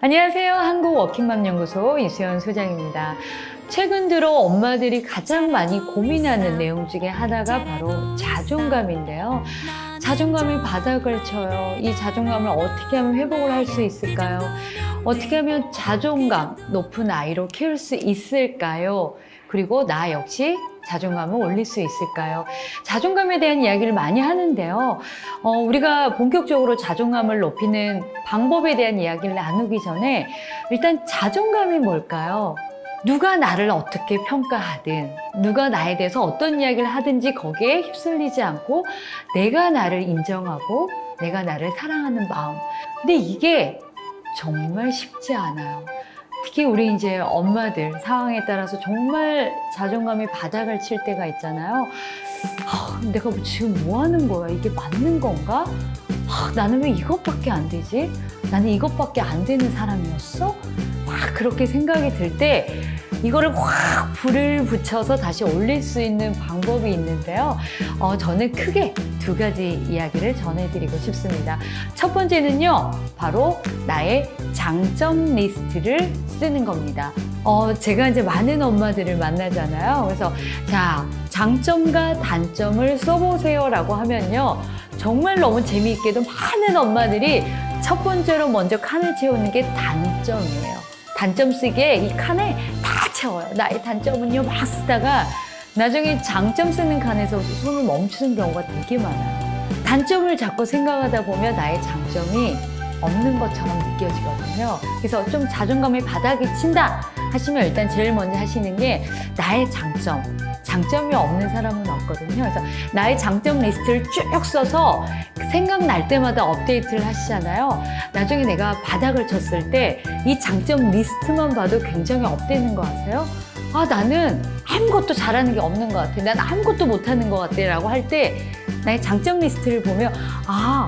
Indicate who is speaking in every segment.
Speaker 1: 안녕하세요. 한국 워킹맘 연구소 이수연 소장입니다. 최근 들어 엄마들이 가장 많이 고민하는 내용 중에 하나가 바로 자존감인데요. 자존감이 바닥을 쳐요. 이 자존감을 어떻게 하면 회복을 할 수 있을까요? 어떻게 하면 자존감 높은 아이로 키울 수 있을까요? 그리고 나 역시 자존감을 올릴 수 있을까요? 자존감에 대한 이야기를 많이 하는데요. 어, 우리가 본격적으로 자존감을 높이는 방법에 대한 이야기를 나누기 전에 일단 자존감이 뭘까요? 누가 나를 어떻게 평가하든, 누가 나에 대해서 어떤 이야기를 하든지 거기에 휩쓸리지 않고 내가 나를 인정하고 내가 나를 사랑하는 마음. 근데 이게 정말 쉽지 않아요. 특히 우리 이제 엄마들 상황에 따라서 정말 자존감이 바닥을 칠 때가 있잖아요. 아, 내가 지금 뭐 하는 거야? 이게 맞는 건가? 아, 나는 왜 이것밖에 안 되지? 나는 이것밖에 안 되는 사람이었어? 막 그렇게 생각이 들 때 이거를 확 불을 붙여서 다시 올릴 수 있는 방법이 있는데요. 어, 저는 크게 두 가지 이야기를 전해드리고 싶습니다. 첫 번째는요, 바로 나의 장점 리스트를 쓰는 겁니다. 어, 제가 이제 많은 엄마들을 만나잖아요. 그래서 자, 장점과 단점을 써보세요라고 하면요. 정말 너무 재미있게도 많은 엄마들이 첫 번째로 먼저 칸을 채우는 게 단점이에요. 단점 쓰기에 이 칸에 다 채워요. 나의 단점은요, 막 쓰다가 나중에 장점 쓰는 칸에서 손을 멈추는 경우가 되게 많아요. 단점을 자꾸 생각하다 보면 나의 장점이 없는 것처럼 느껴지거든요. 그래서 좀 자존감이 바닥에 친다 하시면 일단 제일 먼저 하시는 게 나의 장점. 장점이 없는 사람은 없거든요. 그래서 나의 장점 리스트를 쭉 써서 생각날 때마다 업데이트를 하시잖아요. 나중에 내가 바닥을 쳤을 때 이 장점 리스트만 봐도 굉장히 업되는 거 아세요? 아, 나는 아무것도 잘하는 게 없는 것 같아. 난 아무것도 못하는 것 같아. 라고 할 때 나의 장점 리스트를 보면 아,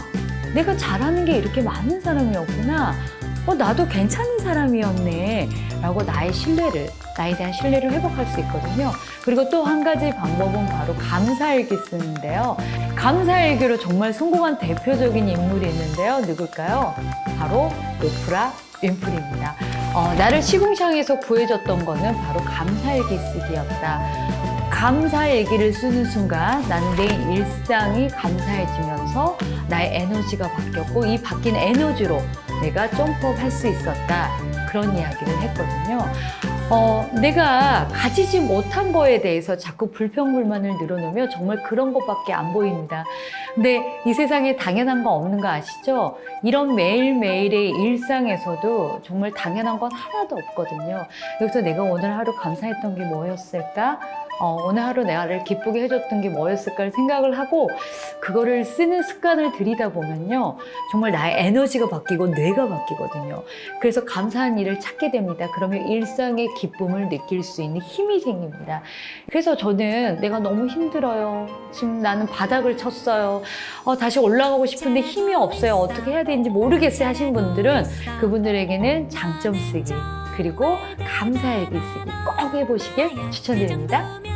Speaker 1: 내가 잘하는 게 이렇게 많은 사람이었구나. 어, 나도 괜찮은 사람이었네. 라고 나의 신뢰를, 나에 대한 신뢰를 회복할 수 있거든요. 그리고 또 한 가지 방법은 바로 감사일기 쓰는데요. 감사일기로 정말 성공한 대표적인 인물이 있는데요. 누굴까요? 바로 오프라 윈프리입니다. 어, 나를 시궁창에서 구해줬던 거는 바로 감사일기 쓰기였다. 감사일기를 쓰는 순간 나는 내 일상이 감사해지면서 나의 에너지가 바뀌었고 이 바뀐 에너지로 내가 점프업 할수 있었다. 그런 이야기를 했거든요. 어, 내가 가지지 못한 거에 대해서 자꾸 불평불만을 늘어놓으면 정말 그런 것밖에 안 보입니다. 근데 이 세상에 당연한 거 없는 거 아시죠? 이런 매일매일의 일상에서도 정말 당연한 건 하나도 없거든요. 여기서 내가 오늘 하루 감사했던 게 뭐였을까? 어, 오늘 하루 나를 기쁘게 해줬던 게 뭐였을까를 생각을 하고 그거를 쓰는 습관을 들이다 보면요. 정말 나의 에너지가 바뀌고 뇌가 바뀌거든요. 그래서 감사한 일을 찾게 됩니다. 그러면 일상의 기쁨을 느낄 수 있는 힘이 생깁니다. 그래서 저는 내가 너무 힘들어요. 지금 나는 바닥을 쳤어요. 어, 다시 올라가고 싶은데 힘이 없어요. 어떻게 해야 되는지 모르겠어요 하신 분들은 그분들에게는 장점 쓰기 그리고 감사일기 쓰기 꼭 해보시길 추천드립니다.